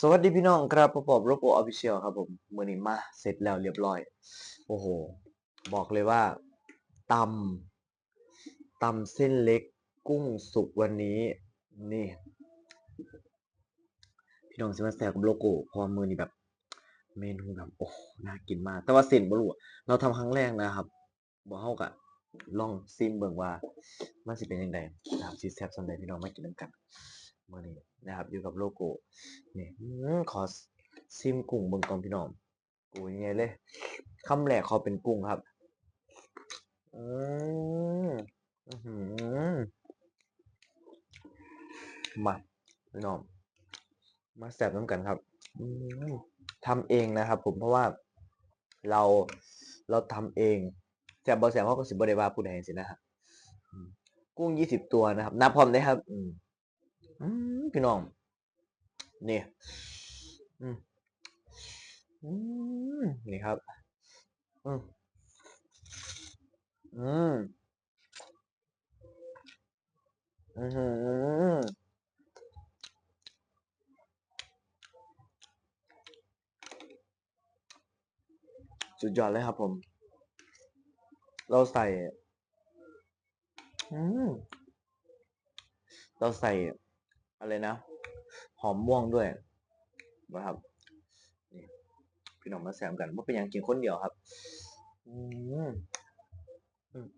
สวัสดีพี่น้องครับผมผมโรโบออฟฟิเชียลครับผมมือนี้มาเสร็จแล้วเรียบร้อย โอ้โห บอกเลยว่าตำตำเส้นเล็กกุ้งสุกวันนี้ นี่ พี่น้องสิมาแซวกับโลโก้พอมือนี้แบบ เมนูแบบโอ้น่ากินมาก แต่ว่าเส้นบ่รู้อะเราทำครั้งแรกนะครับบ่เฮากะลองซิมเบิ่งว่ามันสิเป็นยังไงนะครับสิแซ่บส่ำใดพี่น้องมากินนำกัน มื้อนี้นะครับ อยู่กับโลโก้นี่ขอซิมกุ้งเบิ่งก่อนพี่น้องโอ้ยยังไงเลยคำแรกขอเป็นกุ้งครับ อืมอื้อหือมาพี่น้องมาแซ่บน้ำกันครับทำเองนะครับ ผมเพราะว่าเราเราทำเองแซ่บบอแซบเขาะก็สิบได้ว่าผู้ใดสินะครับกุ้งยี่สิบตัวนะครับนับพร้อมได้ครับอืม พี่น้อง นี่อืมอืมนี่ครับ อืมอืมอือหือสุดยอดเลยครับผม เราใส่ อืม เราใส่ อะไรนะ หอมม่วงด้วยนะครับนี่พี่น้องมาแซมกันว่าเป็นอย่างกินคนเดียวครับอืมอืม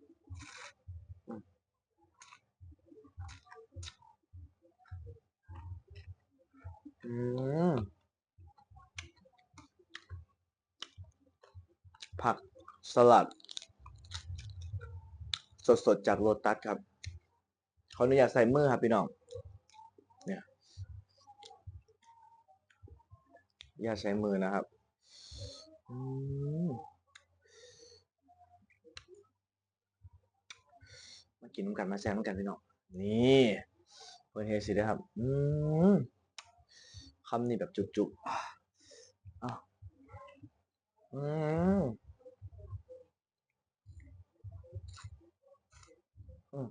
อืมผักสลัด สดๆ จากโลตัสครับ เขาอนุญาตใส่มือครับพี่น้อง เนี่ยอย่าใช้มือนะครับอืมมากินน้ำกันมาแซมน้ำกันพี่น้องนี่เพื่อนเฮสิเด้ครับอืมคำนี้แบบจุกๆอ้าวอืมอืม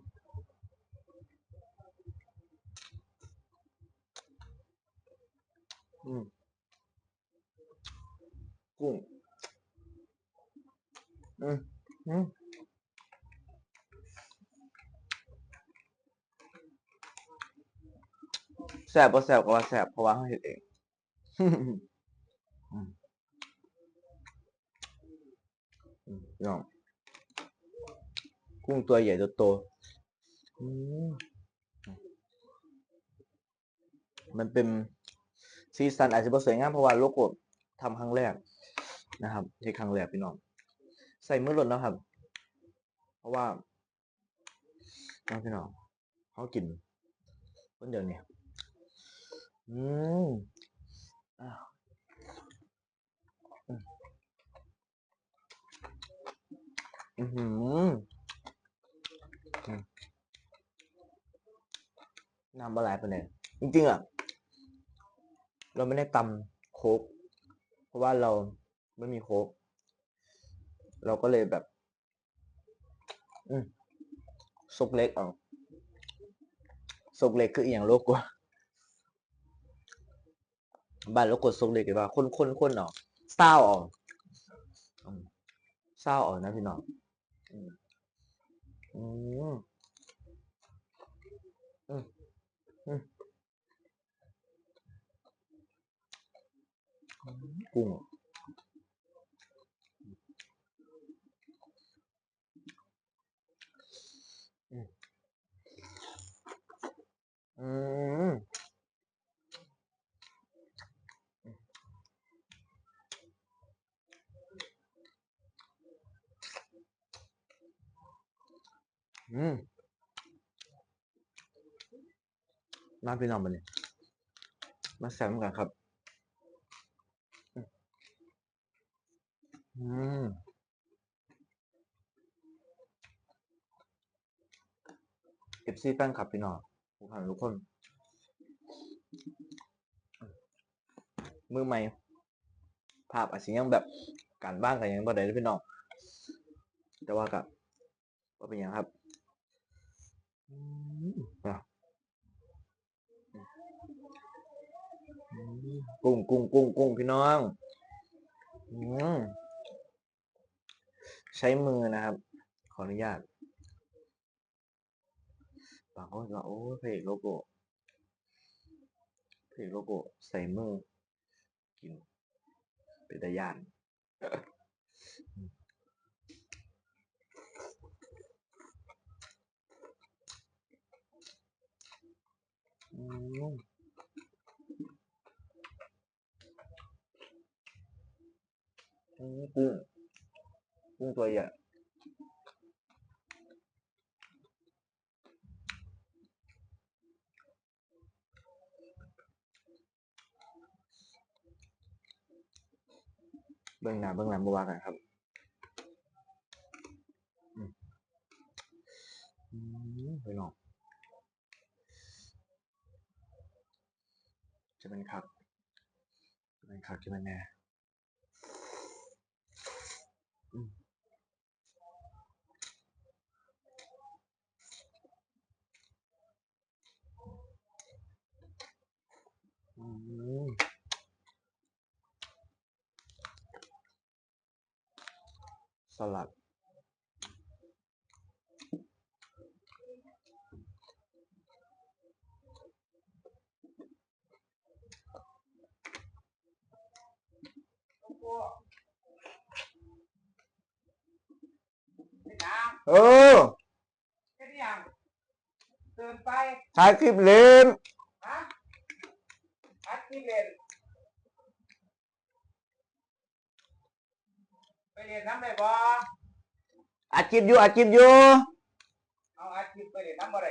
กุ้ง อืมอืมแซ่บบ่แซ่บก็ว่าแซ่บเพราะว่าเราเฮ็ดเองอืมอืมพี่น้องกุ้งตัวใหญ่ตัวโตมันเป็นสีสันอาจจะบ่สวยงามเพราะว่าโลโก้ทำครั้งแรก นะครับเฮ็ดครั้งแรกพี่น้อง ใส่มือหล่นแล้วครับ เพราะว่าน้องพี่น้องเขากินคนเดียวเนี่ยอืมอ้าวอืมน้ำปลาไหลไปเนี่ยจริงๆอะ เราไม่ได้ตำโค้กเพราะว่าเรา ไม่มีโค้กเราก็เลยแบบ อืมซกเล็กเอาซกเล็กคืออีหยังโลกกว่าบ้านเรากดส่งเด็กดีกว่าคนคนคนเนาะเศร้าออกอืมเศร้าออกนะพี่น้องอืมอืมอืมอืมกุ้งอืมอืม อืมมาพี่น้องมาเนี่ยมาแซมกันครับ อืมเอฟซีแฟนคลับพี่น้องทุกท่านทุกคน มือใหม่ ภาพอาจจะยังแบบการบ้านกันยังบ่ได้เด้พี่น้อง แต่ว่ากับว่าเป็นยังครับ กุ้งกุ้งกุ้งกุ้งพี่น้องอใช้มือนะครับ ขออนุญาตบางคนก็โอ้เพลงโลโก้เพลงโลโก้ใส่มือกินเป็นตาย่าน อืมอืมกุ้งกุ้งตัวใหญ่เบื้องหน้าเบื้องหลังบว่ากันครับอืมอืมไปลอง จะเป็นครับจะเป็นครับจะเป็นแน่ืมอืมสลัด เออแค่นี้ยังเดินไปถ่ายคลิปเล่นฮะอัดที่เรียนไปเรียนน้ำได้บ่อัดคลิปอยู่อัดคลิปอยู่เอาอัดคลิปไปเรียนน้ำอะไร